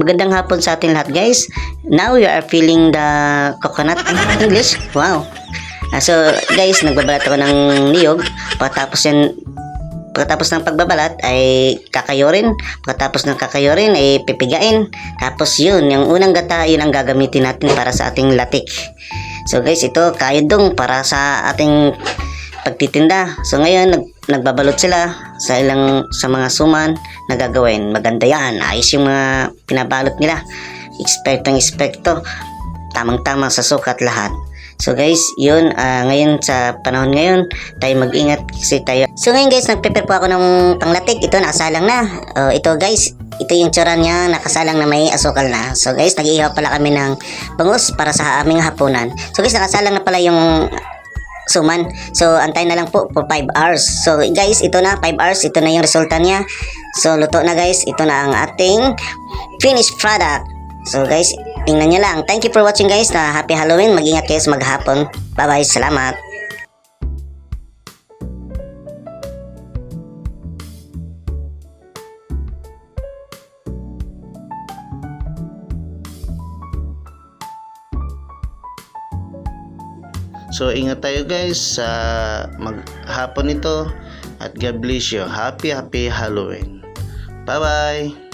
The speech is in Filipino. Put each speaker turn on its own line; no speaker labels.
Magandang hapon sa ating lahat guys. Now you are feeling the coconut English. Wow. Ah, so guys, nagbabalat ako ng niyog. Pagkatapos yan, pagkatapos ng pagbabalat ay kakayurin. Pagkatapos ng kakayurin ay pipigain. Tapos yun, yung unang gata, yun ang gagamitin natin para sa ating latik. So guys, ito kayodong para sa ating pagtitinda. So ngayon, nag, nagbabalot sila sa ilang sa mga suman na gagawin. Maganda yan. Ayos yung mga pinabalot nila. Ekspektong ekspekto. Tamang-tama sa sukat lahat. So guys, yun, ah, ngayon sa panahon ngayon, tayo mag-ingat kasi tayo. So ngayon guys, nagprepare po ako ng panglatik. Ito, nakasalang na. Oh, ito guys, ito yung tsura niya, nakasalang na may asukal na. So guys, nag-ihaw pala kami ng bangus para sa aming hapunan. So guys, nakasalang na pala yung suman. So, antay na lang po for 5 hours. So, guys, ito na, 5 hours. Ito na yung resulta niya. So, luto na guys. Ito na ang ating finished product. So, guys, tingnan nyo lang. Thank you for watching guys. Na happy Halloween. Mag-ingat kayo sa maghapon. Bye-bye. Salamat.
So ingat tayo guys sa maghapon ito at God bless you. Happy happy Halloween. Bye bye.